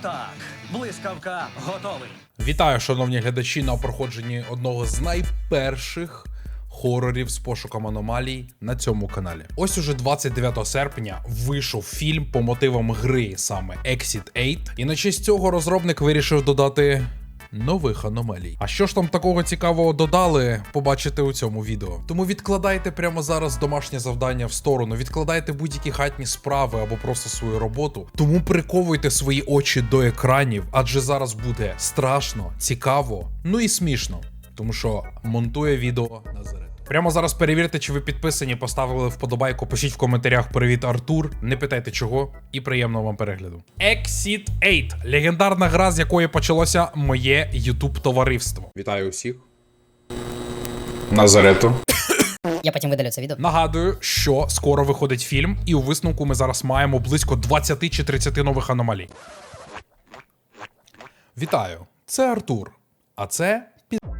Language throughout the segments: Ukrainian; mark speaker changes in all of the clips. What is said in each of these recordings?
Speaker 1: Отак. Блискавка готовий.
Speaker 2: Вітаю, шановні глядачі, на проходженні одного з найперших хорорів з пошуком аномалій на цьому каналі. Ось уже 29 серпня вийшов фільм по мотивам гри саме Exit 8, і на честь цього розробник вирішив додати. Нових аномалій. А що ж там такого цікавого додали, побачите у цьому відео. Тому відкладайте прямо зараз домашнє завдання в сторону, відкладайте будь-які хатні справи або просто свою роботу. Тому приковуйте свої очі до екранів, адже зараз буде страшно, цікаво, ну і смішно. Тому що монтує відео Назарет. Прямо зараз перевірте, чи ви підписані, поставили вподобайку, пишіть в коментарях Привіт, Артур. Не питайте чого, і приємного вам перегляду. Exit 8 легендарна гра, з якої почалося моє youtube товариство. Вітаю усіх. Назарету.
Speaker 3: Я потім видалю це відео.
Speaker 2: Нагадую, що скоро виходить фільм, і у висновку ми зараз маємо близько 20 чи 30 нових аномалій. Вітаю, це Артур. А це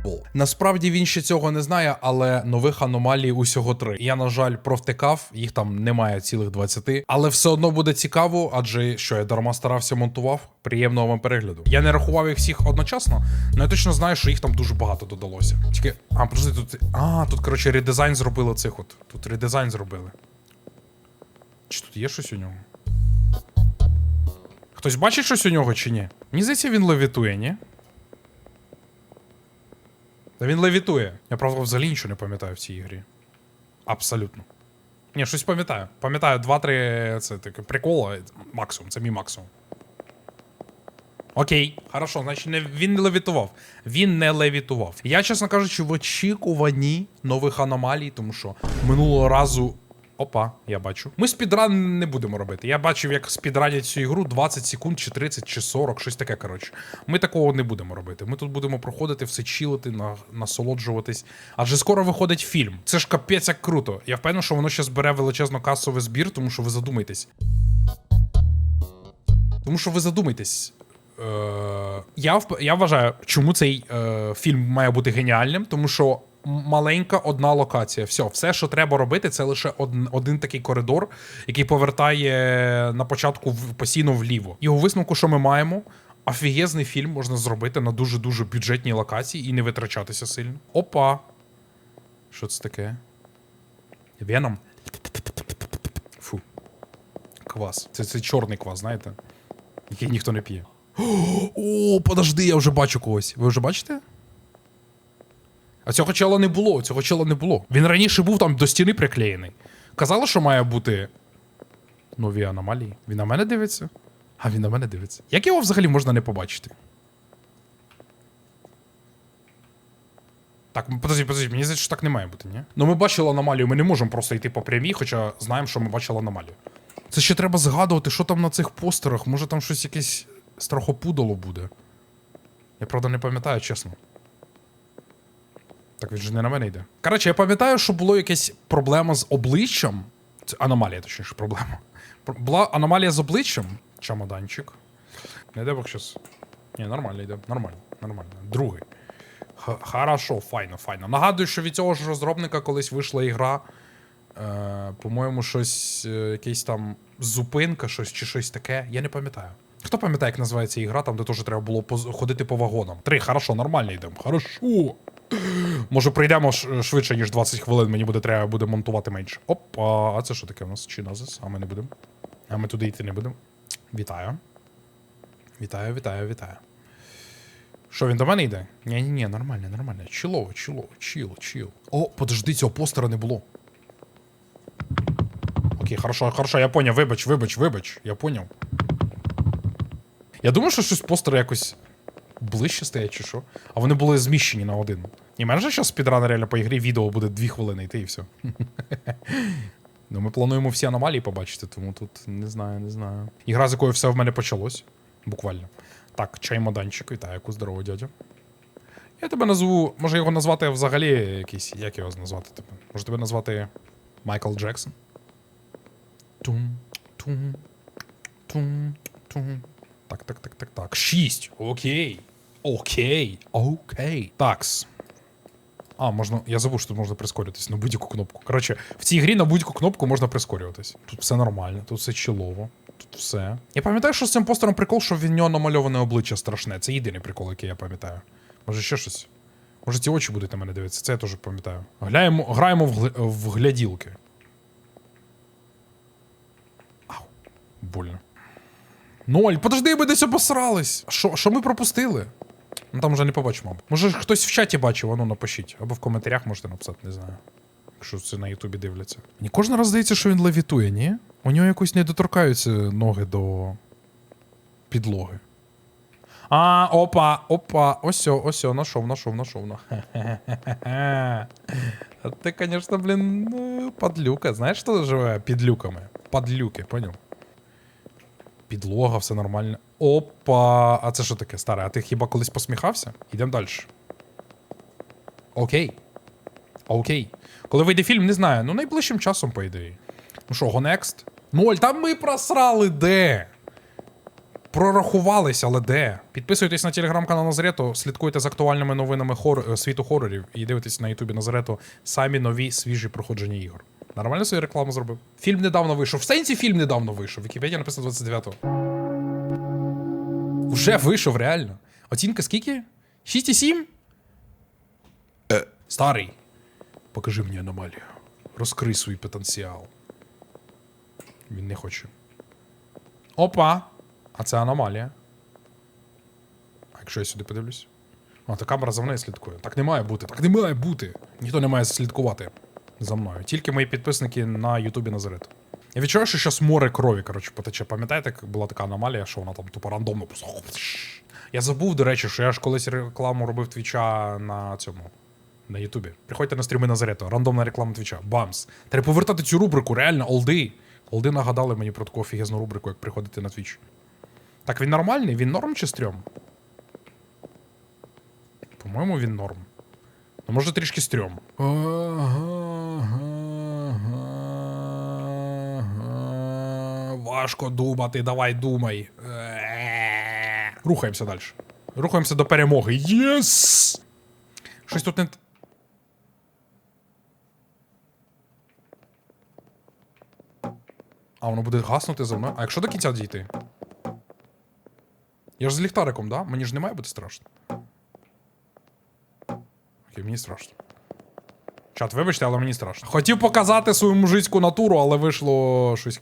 Speaker 2: підбол. Насправді він ще цього не знає, але нових аномалій усього три. Я, на жаль, провтикав, їх там немає цілих 20, але все одно буде цікаво, адже що я дарма старався монтував. Приємного вам перегляду. Я не рахував їх всіх одночасно, але я точно знаю, що їх там дуже багато додалося. Тільки, а, подожди, тут. А, тут, коротше, редизайн зробили цих от. Тут редизайн зробили. Чи тут є щось у нього? Хтось бачить щось у нього чи ні? Мені здається, він левітує, ні? Та він левітує. Я правда взагалі нічого не пам'ятаю в цій грі. Абсолютно. Ні, щось пам'ятаю. Пам'ятаю, два-три це таке прикола. Максимум, це мій максимум. Окей, хорошо, значить не, він не левітував. Він не левітував. Я, чесно кажучи, в очікуванні нових аномалій, тому що минулого разу. Опа, я бачу. Ми спідран не будемо робити. Я бачив, як спідранять цю ігру 20 секунд, чи 30, чи 40, щось таке, коротше. Ми такого не будемо робити. Ми тут будемо проходити, все чилити, на, насолоджуватись. Адже скоро виходить фільм. Це ж капець як круто. Я впевнений, що воно ще збере величезно касовий збір, тому що ви задумайтесь. Тому що ви задумайтесь. Е, я, я вважаю, чому цей е, фільм має бути геніальним, тому що маленька одна локація. Все, все, що треба робити, це лише один, один такий коридор, який повертає на початку постійно вліво. У висновку, що ми маємо. Офігезний фільм можна зробити на дуже-дуже бюджетній локації і не витрачатися сильно. Опа. Що це таке? Веном? Фу. Квас. Це, це чорний квас, знаєте? Який ніхто не п'є. О, подожди, я вже бачу когось. Ви вже бачите? А цього чела не було, цього чела не було. Він раніше був там до стіни приклеєний. Казали, що має бути нові аномалії. Він на мене дивиться? А він на мене дивиться. Як його взагалі можна не побачити? Так, подожди, подожди, мені здається, що так не має бути, ні? Ну ми бачили аномалію, ми не можемо просто йти по прямій, хоча знаємо, що ми бачили аномалію. Це ще треба згадувати, що там на цих постерах. Може там щось якесь страхопудало буде. Я правда не пам'ятаю, чесно. Так він же не на мене йде. Коротше, я пам'ятаю, що було якась проблема з обличчям. Це аномалія, точніше, проблема. Була аномалія з обличчям. Чамоданчик. Не дай Бог щас. Ні, нормально йде. Нормально, нормально. Другий. Хорошо, файно, файно. Нагадую, що від цього ж розробника колись вийшла ігра. Е, по-моєму, щось, е, якийсь там зупинка, щось чи щось таке. Я не пам'ятаю. Хто пам'ятає, як називається ігра, там де теж треба було ходити по вагонам? Три, хорошо, нормально йдемо. Хорошо. Може, прийдемо швидше, ніж 20 хвилин, мені буде треба буде монтувати менше. Опа, а це що таке у нас? Чи назис? А ми не будемо. А ми туди йти не будемо. Вітаю. Вітаю, вітаю, вітаю. Що, він до мене йде? Ні, ні, ні, нормально, нормально. Чілово, чілово, чіл, чіл. О, подожди, цього постера не було. Окей, хорошо, хорошо, я поняв, вибач, вибач, вибач, я поняв. Я думаю, що щось постери якось ближче стоять, чи що. А вони були зміщені на один. І мене ж зараз спідран реально по ігрі відео буде дві хвилини йти і все. Ну, ми плануємо всі аномалії побачити, тому тут не знаю, не знаю. Ігра, з якої все в мене почалось. Буквально. Так, чаймоданчик, вітаю, яку здорово, дядя. Я тебе назву. Може його назвати взагалі якийсь. Як його назвати тебе? Може тебе назвати Майкл Джексон? Тум, тум, тум, тум. Так, так, так, так, так. Шість. Окей. Окей. Окей. Такс. А, можна. Я забув, що тут можна прискорюватись на будь-яку кнопку. Коротше, в цій грі на будь-яку кнопку можна прискорюватись. Тут все нормально, тут все чилово. Тут Все. Я пам'ятаю, що з цим постером прикол, що в нього намальоване обличчя страшне. Це єдиний прикол, який я пам'ятаю. Може, ще щось? Може, ці очі будуть на мене дивитися, це я теж пам'ятаю. Гляємо, граємо в, гли- в гляділки. Ау, больно. Ноль, подожди, ми десь обосрались. Що ми пропустили? Ну там вже не побачимо. Може, хтось в чаті бачив, ану напишіть. Або в коментарях можете написати, не знаю. Якщо це на Ютубі дивляться. Мені кожен раз здається, що він левітує, ні? У нього якось не доторкаються ноги до підлоги. А, опа, опа, осьо, осьо, нашов, нашов, нашов. на. А ти, звісно, блін, ну, подлюка. Знаєш, хто живе під люками? Подлюки, поняв? Підлога, все нормально. Опа. А це що таке, старе? А ти хіба колись посміхався? Йдемо далі. Окей. Окей. Коли вийде фільм, не знаю. Ну, найближчим часом, по ідеї. Ну що, го next? Ноль, там ми просрали де? Прорахувались, але де? Підписуйтесь на телеграм-канал Назарету, слідкуйте за актуальними новинами хор... е, світу хорорів і дивитесь на Ютубі Назарету самі нові свіжі проходження ігор. Нормально свою рекламу зробив? Фільм недавно вийшов. В сенсі фільм недавно вийшов. Вікіпедія написано 29-го. Вже вийшов, реально. Оцінка скільки? 6,7? Е. Старий. Покажи мені аномалію. Розкрий свій потенціал. Він не хоче. Опа! А це аномалія. А якщо я сюди подивлюсь? О, та камера за мною слідкує. Так не має бути, так не має бути. Ніхто не має слідкувати за мною. Тільки мої підписники на Ютубі Назарет. Я відчуваю, що зараз море крові, коротше, потече. Пам'ятаєте, була така аномалія, що вона там тупо рандомно просто. Я забув, до речі, що я ж колись рекламу робив твіча на цьому. На Ютубі. Приходьте на стріми Назарету. Рандомна реклама твіча. Бамс. Треба повертати цю рубрику, реально, олди. Олди нагадали мені про таку офігезну рубрику, як приходити на твіч. Так він нормальний? Він норм чи стрьом? По-моєму, він норм. Ну, може, трішки стрьом. Важко думати, давай думай. Рухаємося далі. Рухаємося до перемоги. Єс! Щось тут не. А, воно буде гаснути за мною. А якщо до кінця дійти? Я ж з ліхтариком, да? Мені ж не має бути страшно. Окей, мені страшно. Чат, вибачте, але мені страшно. Хотів показати свою мужицьку натуру, але вийшло щось.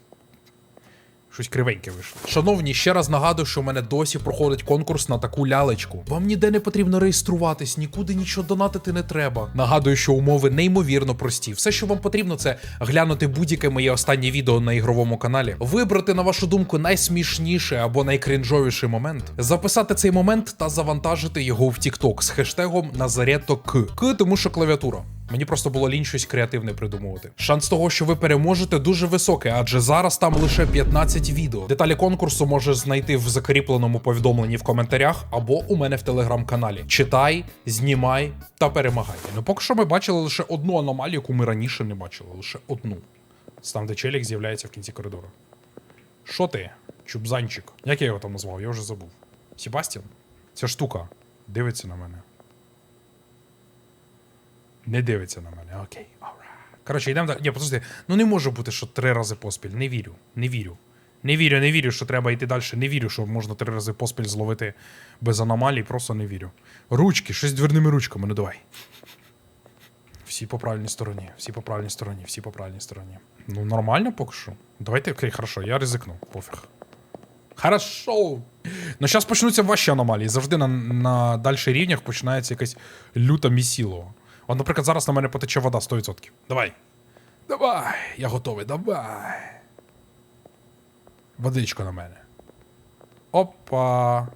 Speaker 2: Щось кривеньке вийшло. Шановні, ще раз нагадую, що в мене досі проходить конкурс на таку лялечку. Вам ніде не потрібно реєструватись, нікуди нічого донатити не треба. Нагадую, що умови неймовірно прості. Все, що вам потрібно, це глянути будь-яке моє останнє відео на ігровому каналі, вибрати, на вашу думку, найсмішніший або найкринжовіший момент, записати цей момент та завантажити його в TikTok з хештегом Назареток. К, тому що клавіатура. Мені просто було лінь щось креативне придумувати. Шанс того, що ви переможете, дуже високий, адже зараз там лише 15 відео. Деталі конкурсу можеш знайти в закріпленому повідомленні в коментарях або у мене в телеграм-каналі. Читай, знімай та перемагай. Ну поки що ми бачили лише одну аномалію, яку ми раніше не бачили. Лише одну. Там, де челік з'являється в кінці коридору. Що ти, чубзанчик? Як я його там назвав? Я вже забув. Себастьян? Ця штука дивиться на мене. Не дивиться на мене. Окей, alright. Коротше, йдемо далі. Ні, подожди. Ну не може бути, що три рази поспіль. Не вірю. Не вірю. Не вірю, не вірю, що треба йти далі. Не вірю, що можна три рази поспіль зловити без аномалій. Просто не вірю. Ручки, щось дверними ручками, ну давай. Всі по правильній стороні, всі по правильній стороні, всі по правильній стороні. Ну, нормально поки що. Давайте, окей, хорошо, я ризикну, пофіг. Хорошо. Ну, зараз почнуться ваші аномалії. Завжди на, на дальших рівнях починається якась люта місіло. От, наприклад, зараз на мене потече вода 100%. Давай. Давай. Я готовий, давай. Водичка на мене. Опа.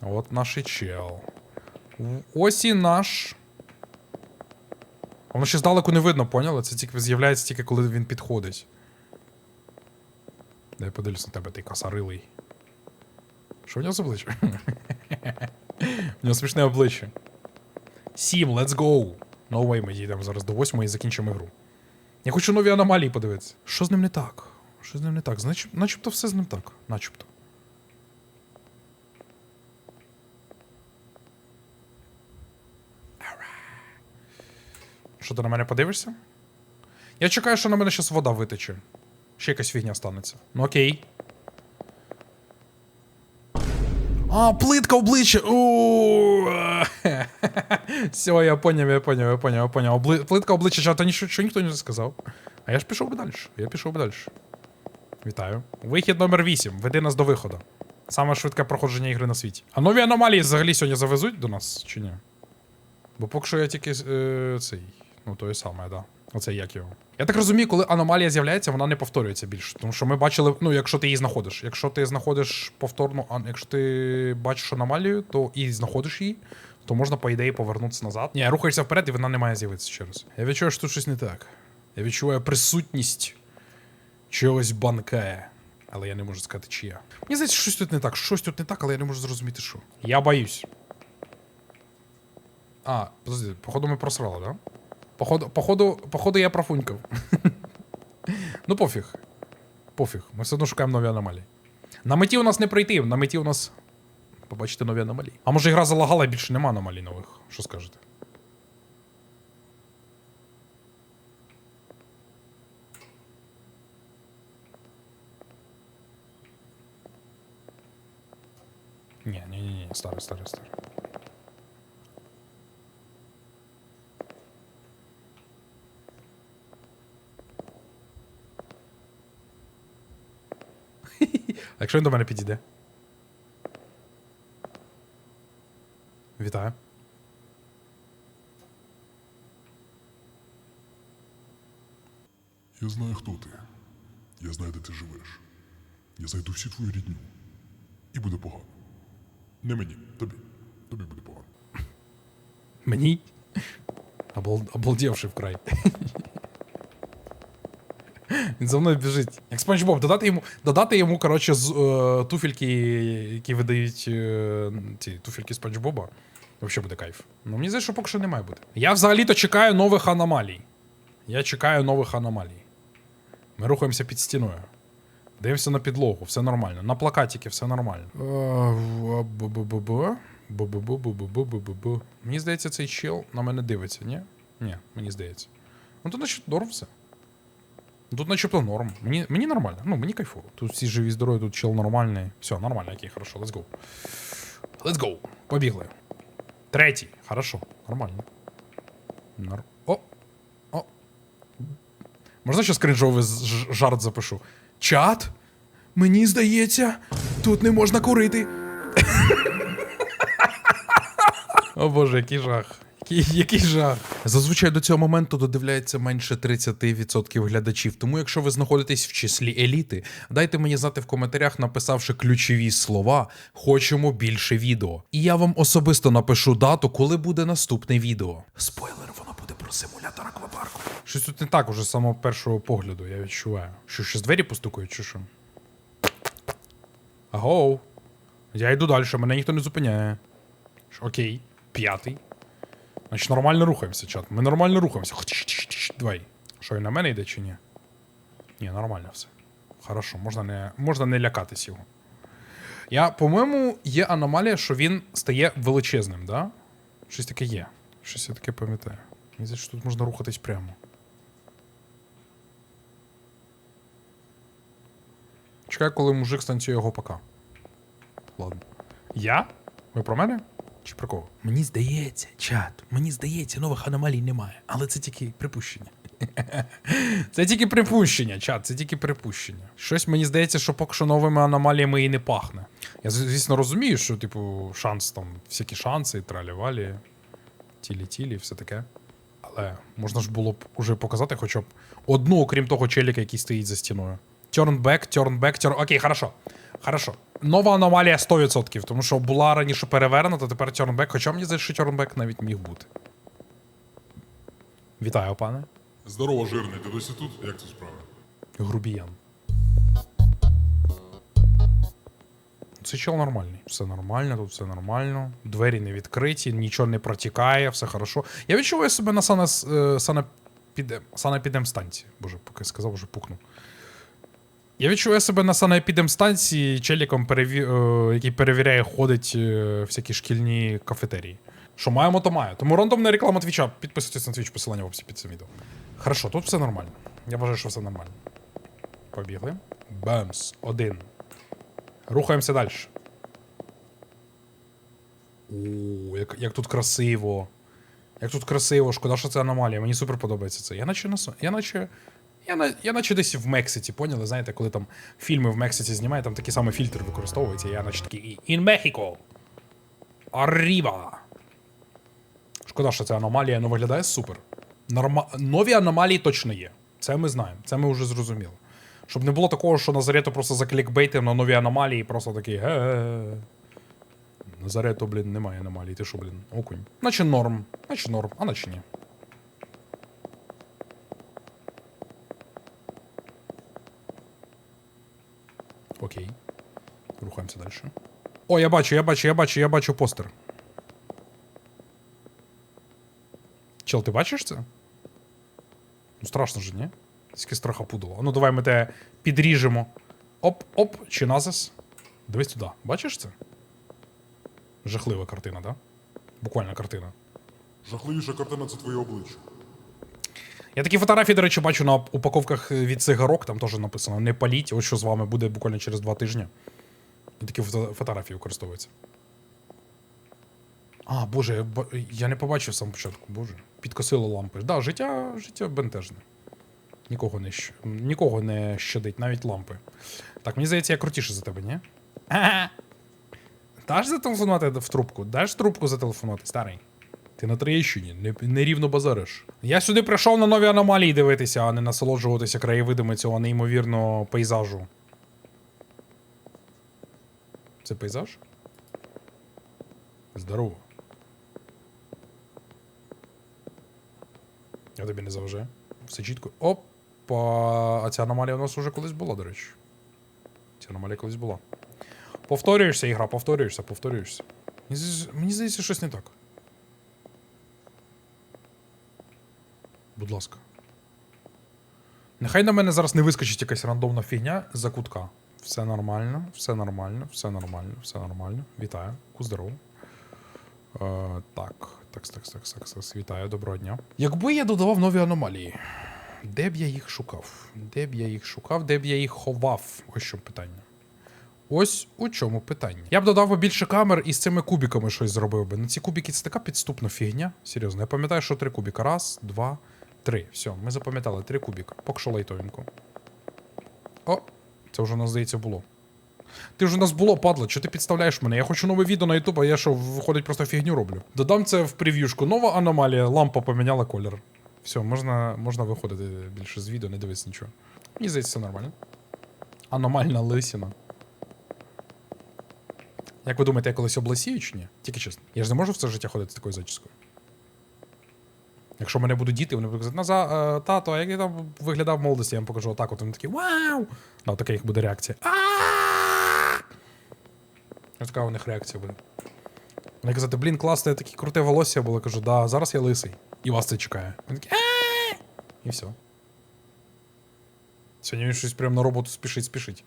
Speaker 2: От наш і чел. Ось і наш. Воно ще здалеку не видно, поняли? Це тільки з'являється тільки коли він підходить. Дай подивлюсь на тебе, ти косарилий. Що в нього з обличчя? У нього смішне обличчя. Сім, let's go. No way, ми дійдемо зараз до восьмої і закінчимо ігру. Я хочу нові аномалії подивитися. Що з ним не так? Що з ним не так? Значить, начебто все з ним так. Начебто. Що ти на мене подивишся? Я чекаю, що на мене зараз вода витече. Ще якась фігня станеться. Ну окей. А, плитка обличчя. Все, я поняв, я поняв, я поняв, я поняв. Плитка обличчя, то нічого, ніхто не сказав. А я ж пішов би далі. Я пішов би далі. Вітаю. Вихід номер 8. Веди нас до виходу. Саме швидке проходження ігри на світі. А нові аномалії взагалі сьогодні завезуть до нас чи ні? Бо поки що я тільки е, цей. Ну, той саме, да. Оце як його. Я так розумію, коли аномалія з'являється, вона не повторюється більше. Тому що ми бачили, ну, якщо ти її знаходиш. Якщо ти знаходиш повторну, а якщо ти бачиш аномалію, то і знаходиш її, то можна, по ідеї, повернутися назад. Ні, рухаєшся вперед, і вона не має з'явитися ще раз. Я відчуваю, що тут щось не так. Я відчуваю присутність чогось банкає. Але я не можу сказати, чия. Мені здається, щось тут не так. Щось тут не так, але я не можу зрозуміти, що. Я боюсь. А, подожди, походу ми просрали, да? Походу, походу, походу я профунькав. ну пофіг. Пофіг. Ми все одно шукаємо нові аномалії. На меті у нас не пройти, на меті у нас. Побачити нові аномалії. А може гра залагала і більше нема аномалій нових. Що скажете? Ні, ні, ні, ні, старий, старий, старий. А якщо він до мене підійде? Вітаю.
Speaker 4: Я знаю, хто ти. Я знаю, де ти живеш. Я знайду всю твою рідню. І буде погано. Не мені, тобі. Тобі буде погано.
Speaker 2: Мені? Обал... Обалдівши вкрай. Він за мною біжить. Як Спанч Боб, додати йому, додати йому коротше, з, е, туфельки, які видають е, ці туфельки Спанч Боба. Взагалі буде кайф. Ну, мені здається, що поки що не має бути. Я взагалі-то чекаю нових аномалій. Я чекаю нових аномалій. Ми рухаємося під стіною. Дивимося на підлогу, все нормально. На плакатики все нормально. Е. Мені здається, цей чел на мене дивиться, ні? Ні, мені здається. Ну то значить норм все. Тут начебто норм. Мені, мені нормально. Ну, мені кайфово. Тут всі живі здорові, тут чел нормальний. Все, нормально, окей, хорошо, let's go. Let's go. Побігли. Третій. Хорошо, нормально. Нор... О! О! Можна ще скринжовий жарт запишу? Чат? Мені здається, тут не можна курити. О боже, який жах. Який, який жах. Зазвичай до цього моменту додивляється менше 30% глядачів. Тому, якщо ви знаходитесь в числі еліти, дайте мені знати в коментарях, написавши ключові слова Хочемо більше відео. І я вам особисто напишу дату, коли буде наступне відео. Спойлер, воно буде про симулятор аквапарку. Щось тут не так уже з самого першого погляду, я відчуваю. Що ще з двері постукають, чи що? Агоу. Я йду далі, мене ніхто не зупиняє. Окей, п'ятий. Значить, нормально рухаємося, чат. Ми нормально рухаємося. Давай. Що, і на мене йде чи ні? Ні, нормально все. Хорошо, можна не, можна не лякатись його. Я, по-моєму, є аномалія, що він стає величезним, да? Щось таке є. Щось я таке пам'ятаю. Мені що тут можна рухатись прямо. Чекаю, коли мужик станцює його пока. Ладно. Я? Ви про мене? Чи про кого? Мені здається, чат, мені здається, нових аномалій немає. Але це тільки припущення. Це тільки припущення, чат, це тільки припущення. Щось мені здається, що поки що новими аномаліями і не пахне. Я, звісно, розумію, що, типу, шанс там, всякі шанси, тралі-валі, тілі-тілі, все таке. Але можна ж було б уже показати хоча б одну, окрім того челіка, який стоїть за стіною. Turn back, turn back, turn... Окей, хорошо. Хорошо. Нова аномалія 100%, тому що була раніше перевернута, тепер turn хоча мені здається, що turn навіть міг бути. Вітаю, пане.
Speaker 4: Здорово, жирний, ти досі тут? Як це справа?
Speaker 2: Грубіян. Це чел нормальний. Все нормально, тут все нормально. Двері не відкриті, нічого не протікає, все хорошо. Я відчуваю себе на е, санепідем, санепідемстанції. Боже, поки сказав, вже пукнув. Я відчуваю себе на санепідемстанції челіком, переві... е, який перевіряє, ходить е, всякі шкільні кафетерії. Що маємо, то маю. Тому рандомна реклама твіча. Підписуйтесь на твіч, посилання в описі під цим відео. Хорошо, тут все нормально. Я вважаю, що все нормально. Побігли. Бемс. Один. Рухаємося далі. О, як, як тут красиво. Як тут красиво, шкода, що це аномалія. Мені супер подобається це. Я наче на Я наче. Я, на, я наче десь в Мексиці, поняли? Знаєте, коли там фільми в Мексиці знімають, там такий самий фільтр використовується. Я наче такий In Mexico. Arriba. Шкода, що це аномалія, але виглядає супер. Норма... Нові аномалії точно є. Це ми знаємо, це ми вже зрозуміли. Щоб не було такого, що Назарето просто заклікбейтив на нові аномалії, і просто такий ге. Назарето, блін, немає аномалій. Ти що, блін, окунь. Наче норм, наче норм, а наче ні. Окей. Рухаємося далі. О, я бачу, я бачу, я бачу, я бачу постер. Чел, ти бачиш це? Ну страшно ж, ні? Скільки страха пудало. Ну давай ми те підріжемо. Оп, оп, чи назис. Дивись туди. Бачиш це? Жахлива картина, да? Буквально картина.
Speaker 4: Жахливіша картина це твоє обличчя.
Speaker 2: Я такі фотографії, до речі, бачу на упаковках від цигарок, там теж написано не паліть, ось що з вами буде буквально через два тижні. І такі фотографії використовуються. А, боже, я, я не побачив сам початку, боже. Підкосило лампи. Да, життя, життя бентежне. Нікого не, щ- нікого не щадить, навіть лампи. Так, мені здається, я крутіше за тебе, ні? Даш зателефонувати в трубку? Даш трубку зателефонувати, старий? Ти на Троєщині, не, нерівно базариш. Я сюди прийшов на нові аномалії дивитися, а не насолоджуватися краєвидами цього неймовірного пейзажу. Це пейзаж? Здорово. Я тобі не заважаю. Все чітко. Опа. А ця аномалія у нас уже колись була, до речі. Ця аномалія колись була. Повторюєшся, ігра, повторюєшся, повторюєшся. Мені здається, щось не так. Будь ласка. Нехай на мене зараз не вискочить якась рандомна фігня за кутка. Все нормально, все нормально, все нормально, все нормально. Вітаю. Ку здорово. Е, так, так, так, так, так, так, вітаю, доброго дня. Якби я додавав нові аномалії, де б я їх шукав? Де б я їх шукав, де б я їх ховав? Ось що питання. Ось у чому питання. Я б додав би більше камер і з цими кубіками щось зробив би. Ну ці кубіки це така підступна фігня. Серйозно, я пам'ятаю, що три кубіка. Раз, два, три. Все, ми запам'ятали три кубіка. Лайтовенько. О, це вже у нас здається було. Ти вже у нас було, падла, що ти підставляєш мене? Я хочу нове відео на YouTube, а я що, виходить, просто фігню роблю. Додам це в прев'юшку. Нова аномалія, лампа поміняла колір. Все, можна, можна виходити більше з відео, не дивитися нічого. Мені здається, все нормально. Аномальна лисіна. Як ви думаєте, я колись обласію чи ні? Тільки чесно. Я ж не можу все життя ходити з такою зачіскою. Якщо мене будуть діти, вони будуть казати, Наза, е, тато, а як я там виглядав в молодості, я їм покажу отак, от вони такі вау! Ну, така їх буде реакція. Ось така у них реакція буде. Вони казати, блін, класне, таке круте волосся було. Кажу, да, зараз я лисий. І вас це чекає. Вони такі, І все. Сьогодні він щось прямо на роботу спішить, спішить.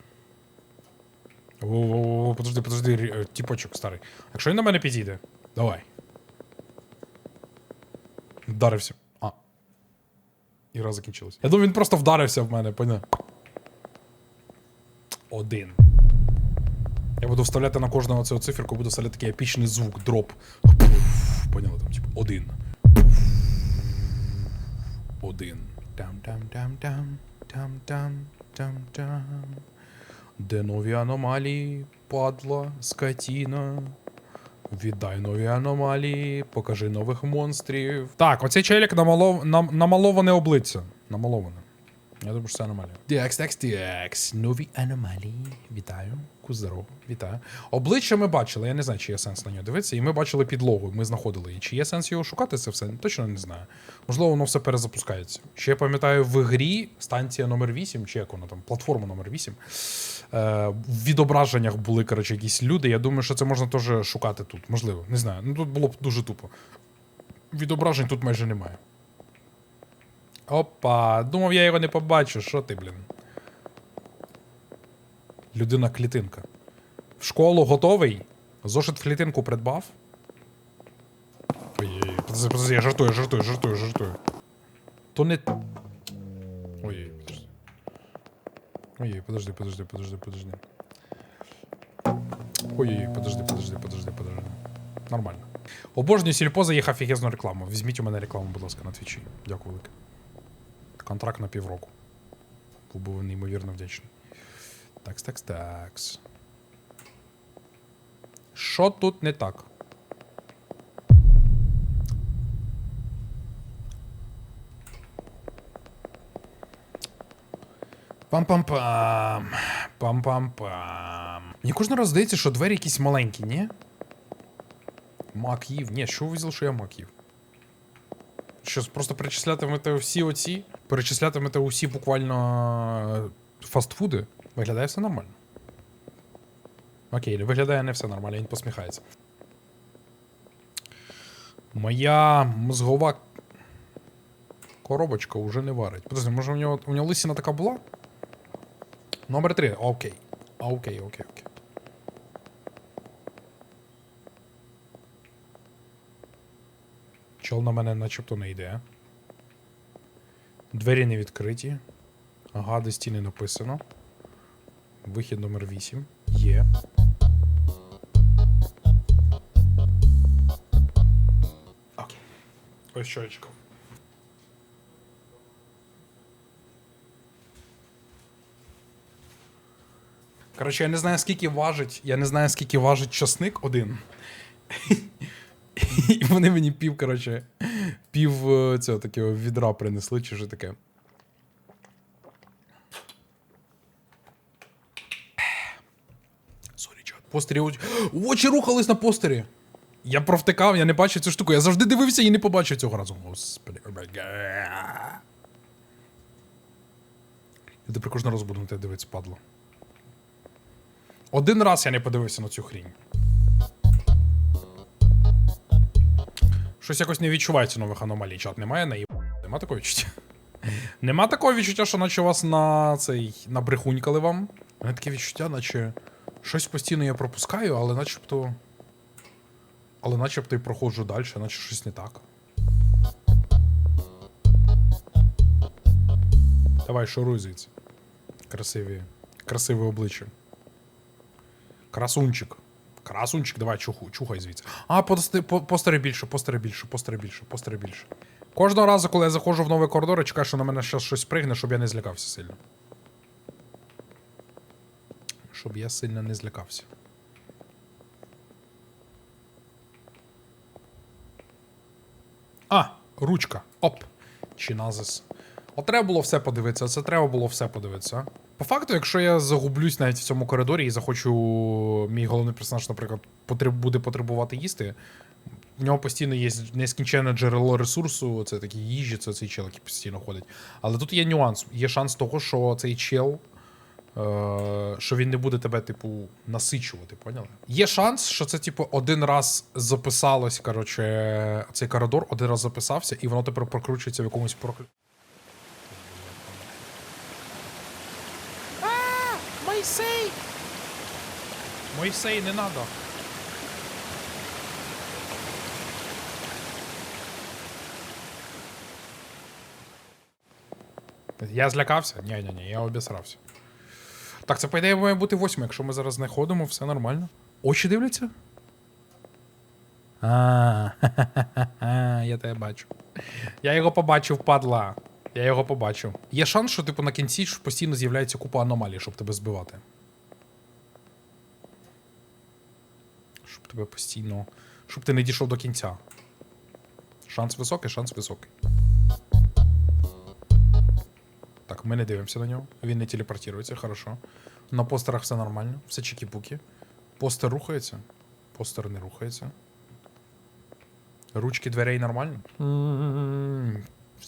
Speaker 2: О, подожди, подожди, е, тіпочок старий. Якщо він на мене підійде, давай. Вдарився. А. Ігра закінчилась. Я думаю, він просто вдарився в мене, поняв. Один. Я буду вставляти на кожного цього циферку, буду вставляти такий епічний звук, дроп. Поняли там, типу, один. Один. Там-там-там-там. Там-там-там-там. Де нові аномалії, падла, скотіна. Віддай нові аномалії, покажи нових монстрів. Так, оцей челік намалов... нам... намаловане обличчя. Намаловане. Я думаю, що це аномалія. Діакс, діакс, діакс. Нові аномалії. Вітаю. Кузеро, вітаю. Обличчя ми бачили, я не знаю, чи є сенс на нього дивитися. І ми бачили підлогу, ми знаходили її. Чи є сенс його шукати, це все? Точно не знаю. Можливо, воно все перезапускається. Ще я пам'ятаю, в грі станція номер 8, чи як воно там, платформа номер 8. Е, в відображеннях були, коротше, якісь люди. Я думаю, що це можна теж шукати тут. Можливо, не знаю. Ну тут було б дуже тупо. Відображень тут майже немає. Опа, думав, я його не побачу. Що ти, блін? Людина клітинка. В школу готовий? Зошит в клітинку придбав? Ой-ой, подожди, я жартую, жартую, жартую, жартую. То не. Ой-ой, подожди. Ой, подожди, подожди, подожди, подожди. Ой-ой, подожди, подожди, подожди, подожди. Нормально. Обожнюю сільпо заїхав офігезну рекламу. Візьміть у мене рекламу, будь ласка, на твічі. Дякую велике. Контракт на півроку. Був би неймовірно вдячний. Такс, такс, такс. Що тут не так? Пам-пам-пам. Пам-пам-пам. Мені кожен раз здається, що двері якісь маленькі, ні? Мак їв. Ні, що ви взяли, що я мак їв? Що, просто перечислятимете всі оці? Перечислятимете усі буквально е, фастфуди? Виглядає все нормально. Окей, виглядає не все нормально, він посміхається. Моя мозгова коробочка вже не варить. Подожди, може у нього, у нього лисіна така була? Номер три. Окей. Окей, окей, окей. Чол на мене начебто не йде. Двері не відкриті. Гадості не написано. Вихід номер 8. Є. Окей. Ось що я чекав. Коротше, я не знаю, скільки важить. Я не знаю, скільки важить часник один. І вони мені пів, коротше, пів е, цього такого відра принесли, чи що таке. Сорі, чат. Постері очі. Рухались на постері. Я провтикав, я не бачив цю штуку. Я завжди дивився і не побачив цього разу. Господи. Я тепер кожного разу буду на тебе дивитися, падло. Один раз я не подивився на цю хрінь. Щось якось не відчувається нових аномалій. Чат немає на Нема такого відчуття. Нема такого відчуття, що наче вас на цей набрехунькали вам. Мене таке відчуття, наче щось постійно я пропускаю, але начебто. Але начебто і проходжу далі, наче щось не так. Давай, шуруй звідси. Красиві. Красиве обличчя. Красунчик. Красунчик, давай чуху, чухай звідси. А, постери більше, постери більше, постери більше, постери більше. Кожного разу, коли я заходжу в новий коридор, я чекаю, що на мене щось пригне, щоб я не злякався сильно. Щоб я сильно не злякався. А, ручка. Оп. Чиназис. От треба було все подивитися, це треба було все подивитися. По факту, якщо я загублюсь навіть в цьому коридорі і захочу мій головний персонаж, наприклад, потреб, буде потребувати їсти, в нього постійно є нескінченне джерело ресурсу, це такі їжі, це цей чел, який постійно ходить. Але тут є нюанс. Є шанс того, що цей чел. Е, що він не буде тебе, типу, насичувати, поняли? Є шанс, що це, типу, один раз записалось, коротше, цей коридор, один раз записався, і воно тепер прокручується в якомусь проклю. Мойсей! Мойсей, не надо. Я злякався? Ні, ні, ні, я обісрався. Так, це по ідеї має бути восьма, якщо ми зараз не ходимо, все нормально. Очі дивляться? А, я тебе бачу. Я його побачив, падла. Я його побачив. Є шанс, що типу на кінці постійно з'являється купа аномалій, щоб тебе збивати. Щоб тебе постійно. Щоб ти не дійшов до кінця. Шанс високий, шанс високий. Так, ми не дивимося на нього. Він не телепортується, хорошо. На постерах все нормально, все чікі-пуки. Постер рухається. Постер не рухається. Ручки дверей нормально?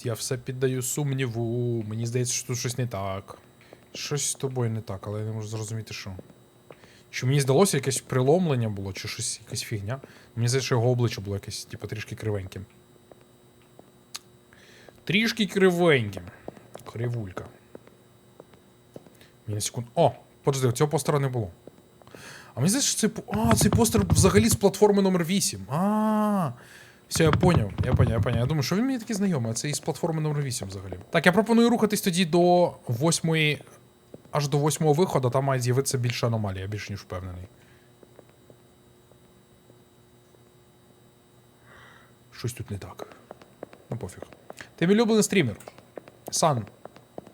Speaker 2: Я все піддаю сумніву. Мені здається, що тут щось не так. Щось з тобою не так, але я не можу зрозуміти, що. Чи мені здалося якесь приломлення було, чи щось якась фігня. Мені здається, що його обличчя було якесь, типу, трішки кривеньким. Трішки кривеньким. Кривулька. На. О! Подожди, цього постера не було. А мені здається, що цей. А, цей постер взагалі з платформи номер 8. А. Все, я поняв. Я поняв, я поняв. Я думаю, що він мені такий знайомий, а це із платформи номер 8 взагалі. Так, я пропоную рухатись тоді до восьмої. Аж до восьмого виходу, там має з'явитися більше аномалій, я більш ніж впевнений. Щось тут не так. Ну пофіг. Ти мій улюблений стрімер. Сан.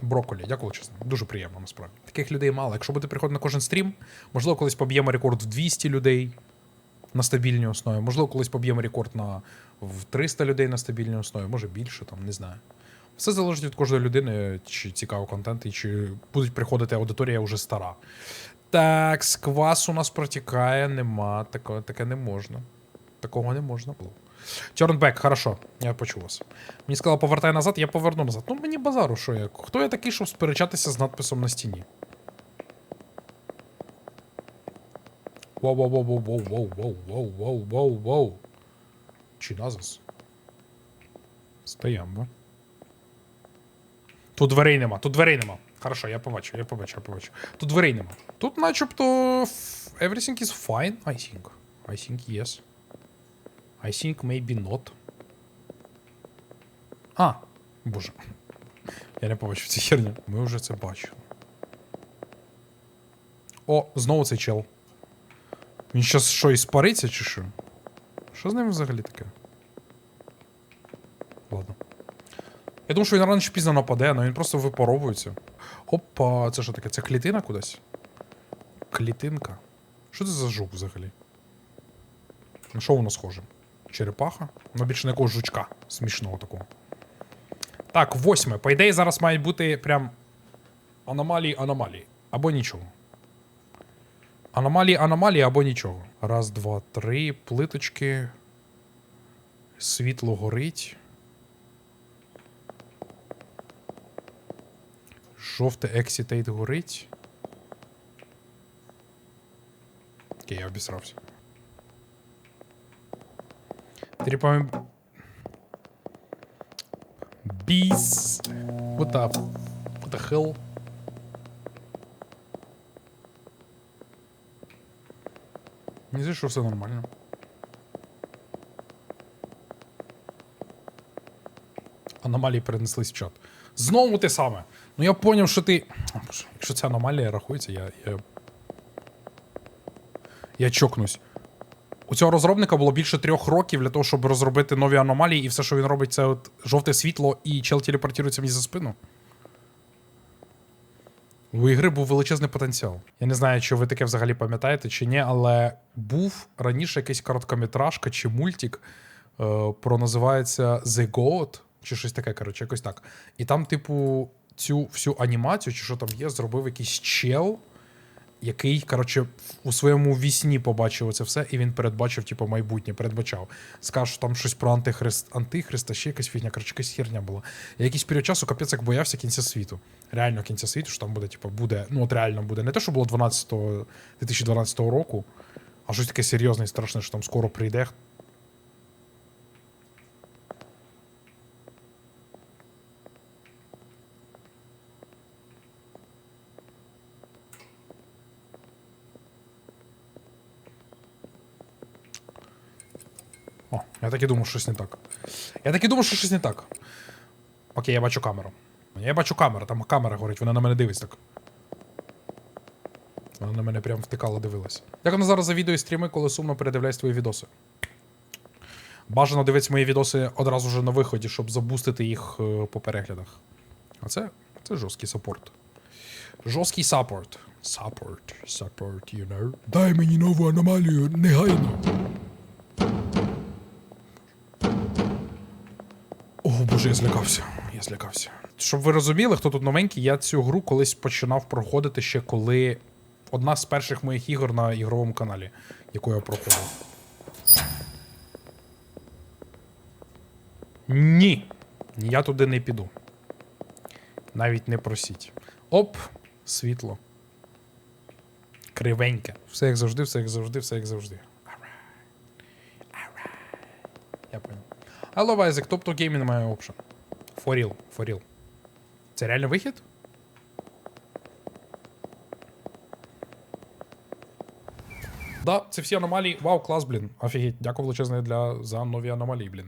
Speaker 2: Брокколі, дякую чесно. Дуже приємно насправді. Таких людей мало. Якщо буде приходити на кожен стрім, можливо, колись поб'ємо рекорд в 200 людей на стабільній основі. Можливо, колись поб'ємо рекорд на в 300 людей на стабільній основі, може більше, там, не знаю. Все залежить від кожної людини, чи цікавий контент, і чи будуть приходити аудиторія вже стара. Так, сквас у нас протікає, нема. Такого, таке не можна. Такого не можна було. Тьорнбек, хорошо, я почув вас. Мені сказали, повертай назад, я поверну назад. Ну мені базару, що я. Хто я такий, щоб сперечатися з надписом на стіні? Воу, воу, воу, воу, воу, воу, воу, воу, воу, воу, воу. Чи назас? Стоямба. Тут дверей нема, тут дверей нема. Хорошо, я побачу, я побачу, я побачу. Тут дверей нема. Тут начебто everything is fine, I think. I think yes. I think maybe not. А, боже. Я не побачив цю херню. Ми вже це бачили. О, знову цей чел. Він щас що, іспариться чи що? Що з ним взагалі таке? Ладно. Я думаю, що він рано чи пізно нападе, але він просто випаровується. Опа, це що таке? Це клітина кудись? Клітинка. Що це за жук взагалі? На що воно схоже? Черепаха? Ну більше на якогось жучка. Смішного такого. Так, восьме. По ідеї, зараз мають бути прям аномалії, аномалії. Або нічого. Аномалії, аномалії або нічого. Раз, два, три. Плиточки. Світло горить. Жовте ексітейт горить. Окей, я обісрався. Тріпаємо. Біс. What the... What the hell? Мені здається, що все нормально. Аномалії перенеслись в чат. Знову те саме. Ну я поняв, що ти. Якщо ця аномалія рахується, я. Я, я чокнусь. У цього розробника було більше трьох років для того, щоб розробити нові аномалії, і все, що він робить, це от жовте світло і чел телепортується мені за спину. У ігри був величезний потенціал. Я не знаю, чи ви таке взагалі пам'ятаєте чи ні, але був раніше якийсь короткометражка чи мультик е, про називається The Goat, чи щось таке, коротше, якось так. І там, типу, цю всю анімацію, чи що там є, зробив якийсь чел, який, коротше, у своєму вісні побачив це все, і він передбачив, типу, майбутнє, передбачав. Скажу, там щось про антихрист, антихриста, ще якась фігня, коротше, якась херня була. Я якийсь період часу капець як боявся кінця світу. Реально кінця світу, що там буде, типу, буде, ну от реально буде. Не те, що було 12 2012 року, а щось таке серйозне і страшне, що там скоро прийде. О, я так і думав, що щось не так. Я так і думав, що щось не так. Окей, я бачу камеру. Я бачу камеру, там камера горить, вона на мене дивиться так. Вона на мене прям втикала, дивилася. Як вона зараз за відео і стріми, коли сумно передивляюсь твої відоси? Бажано дивитися мої відоси одразу ж на виході, щоб забустити їх е, по переглядах. А це, це жорсткий саппорт. Жорсткий саппорт. Саппорт, саппорт, you know.
Speaker 4: Дай мені нову аномалію негайно.
Speaker 2: Боже, я злякався. Я злякався. Щоб ви розуміли, хто тут новенький, я цю гру колись починав проходити ще коли. Одна з перших моїх ігор на ігровому каналі, яку я проходив. Ні. Я туди не піду. Навіть не просіть. Оп, світло. Кривеньке. Все як завжди, все як завжди, все як завжди. Alright. Alright. Я понял. Hello, Isaac, тобто gaming my option. For real, for real. Це реально вихід? Да, це всі аномалії. Вау, клас, блін. Офігеть. Дякую величезне для за нові аномалії, блін.